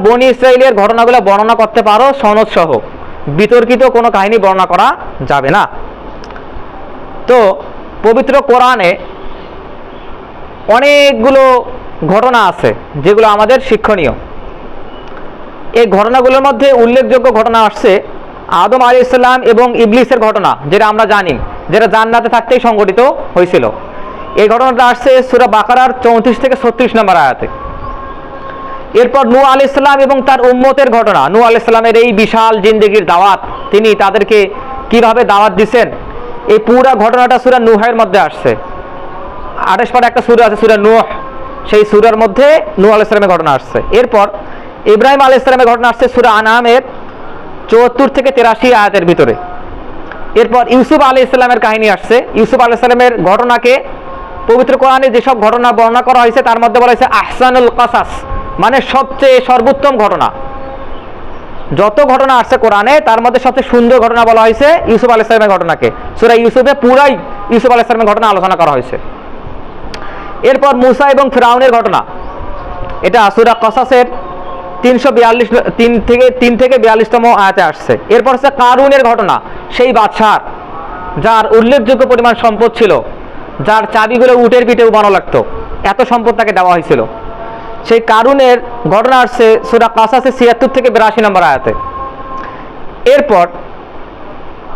বনি ইসরায়েলের ঘটনাগুলো বর্ণনা করতে পারো, সনদ সহ। বিতর্কিত কোনো কাহিনী বর্ণনা করা যাবে না। তো, পবিত্র কোরআনে অনেকগুলো ঘটনা আছে, যেগুলো আমাদের শিক্ষণীয়। এই ঘটনাগুলোর মধ্যে উল্লেখযোগ্য ঘটনা আসছে আদম আলী ইসলাম এবং ইবলিসের ঘটনা, যেটা আমরা জানি, যেটা জান্নাতে থাকতেই সংগঠিত হয়েছিল। এই ঘটনাটা আসছে সুরা বাকারার চৌত্রিশ থেকে ছত্রিশ নম্বর আয়াতে। এরপর নু আলি ইসলাম এবং তার উম্মতের ঘটনা। নু আলি ইসলামের এই বিশাল জিন্দগির দাওয়াত, তিনি তাদেরকে কীভাবে দাওয়াত দিচ্ছেন এই পুরা ঘটনাটা সুরা নুহের মধ্যে আসছে। আঠাশ পারে একটা সুরা আছে, সুরা নুহ। সেই সুরার মধ্যে নু আলি ইসলামের ঘটনা আসছে। এরপর ইব্রাহিম আলি ইসলামের ঘটনা আসছে সুরা আনামের চুয়াত্তর থেকে তেরাশি আয়াতের ভিতরে। এরপর ইউসুফ আলী ইসলামের কাহিনী আসছে। ইউসুফ আলী ইসলামের ঘটনাকে পবিত্র কোরআনে যেসব ঘটনা বর্ণনা করা হয়েছে, তার মধ্যে বলা হয়েছে আহসানুল কাসাস। মানে সবচেয়ে সর্বোত্তম ঘটনা। যত ঘটনা আসছে কোরআনে, তার মধ্যে সবচেয়ে সুন্দর ঘটনা বলা হয়েছে ইউসুফ আলী ইসলামের ঘটনাকে। সুরা ইউসুফে পুরাই ইউসুফ আলী ইসলামের ঘটনা আলোচনা করা হয়েছে। এরপর মুসা এবং ফিরাউনের ঘটনা। এটা সুরা কসাসের তিনশো বিয়াল্লিশ তিন থেকে তিন থেকে বিয়াল্লিশতম আয়াতে আসছে। এরপর হচ্ছে কারুনের ঘটনা, সেই বাদশার, যার উল্লেখযোগ্য পরিমাণ সম্পদ ছিল, যার চাবিগুলো উটের পিঠে উবানো লাগতো। এত সম্পদ তাকে দেওয়া হয়েছিল। সেই কারুনের ঘটনা আসছে সুরা কাসাসে ছিয়াত্তর থেকে বিরাশি নম্বর আয়াতে। এরপর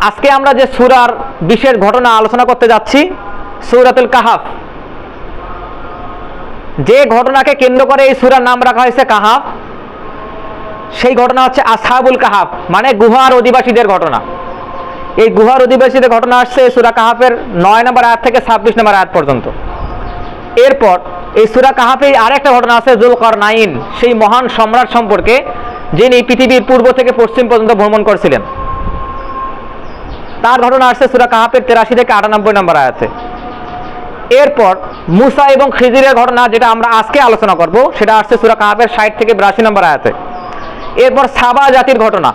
আজকে আমরা যে সুরার বিশেষ ঘটনা আলোচনা করতে যাচ্ছি, সৌরাতুল কাহাফ। যে ঘটনাকে কেন্দ্র করে এই সুরার নাম রাখা হয়েছে কাহাফ। সেই ঘটনা হচ্ছে আসহাবুল কাহাফ মানে গুহার অধিবাসীদের ঘটনা। এই গুহার অধিবাসীদের ঘটনা আসছে সুরা কাহাফের নয় নম্বর আয়াত থেকে ছাব্বিশ নম্বর আয়াত পর্যন্ত। এরপর এই সুরা কাহাফে আরেকটা ঘটনা আছে জুলকর নাইন সেই মহান সম্রাট সম্পর্কে যিনি পৃথিবীর পূর্ব থেকে পশ্চিম পর্যন্ত ভ্রমণ করছিলেন। তার ঘটনা আসছে সুরা কাহাফের তেরাশি থেকে আটানব্বই নম্বর আয়াতে। এরপর মুসা এবং খিজিরের ঘটনা যেটা আমরা আজকে আলোচনা করব, সেটা আসছে সুরা কাহাফের ষাট থেকে বিরাশি নম্বর আয়াতে। এরপর সাবা জাতির ঘটনা।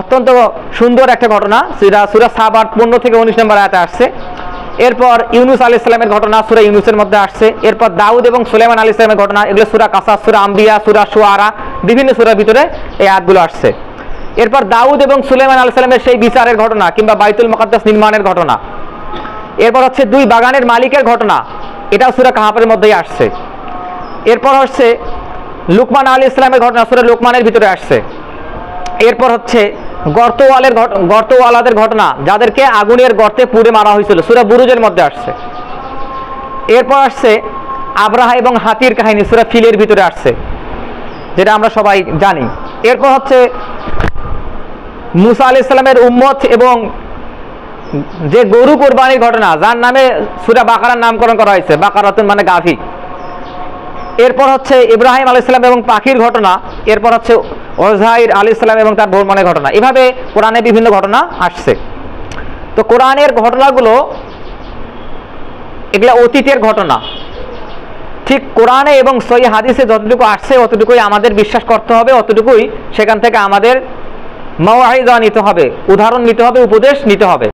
অত্যন্ত সুন্দর একটা ঘটনা সেটা সুরা সাবার পনেরো থেকে উনিশ নম্বর আয়াতে আসছে। এরপর ইউনুস আলী ইসলামের ঘটনা সুরা ইউনুসের মধ্যে আসছে। এরপর দাউদ এবং সুলেমান আলী ইসলামের ঘটনা, এগুলো সুরা কাসা সুরা আম্বিয়া, সুরা সুয়ারা বিভিন্ন সুরার ভিতরে এই আয়াতগুলো আসছে। এরপর দাউদ এবং সুলেমান আলী ইসলামের সেই বিচারের ঘটনা কিংবা বাইতুল মুকাদ্দাস নির্মাণের ঘটনা। এরপর হচ্ছে দুই বাগানের মালিকের ঘটনা, এটাও সুরা কাহাপের মধ্যেই আসছে। এরপর হচ্ছে লুকমান আলী ইসলামের ঘটনা সুরা লুকমানের ভিতরে আসছে। এরপর হচ্ছে গর্তওয়ালের গর্তওয়ালাদের ঘটনা, যাদেরকে আগুনের গর্তে পুড়ে মারা হয়েছিল। সুরা বুরুজের মধ্যে আসছে। এরপর আসছে আব্রাহা এবং হাতির কাহিনী, সুরা ফিলের ভিতরে আসছে, যেটা আমরা সবাই জানি। এরপর হচ্ছে মুসা আলি ইসলামের উম্মত এবং যে গরু কোরবানির ঘটনা, যার নামে সুরা বাকারার নামকরণ করা হয়েছে, বাকারাতুন মানে গাভী। এরপর হচ্ছে ইব্রাহিম আলী ইসলাম এবং পাখির ঘটনা, এরপর হচ্ছে ওজাহির আলী ইসলাম এবং তার ভ্রমণের ঘটনা। এভাবে কোরআনে বিভিন্ন ঘটনা আসছে। তো কোরআনের ঘটনাগুলো এগুলো অতীতের ঘটনা। ঠিক কোরআনে এবং সই হাদিসে যতটুকু আসছে, অতটুকুই আমাদের বিশ্বাস করতে হবে, অতটুকুই সেখান থেকে আমাদের মাওয়াহিদা নিতে হবে, উদাহরণ নিতে হবে, উপদেশ নিতে হবে।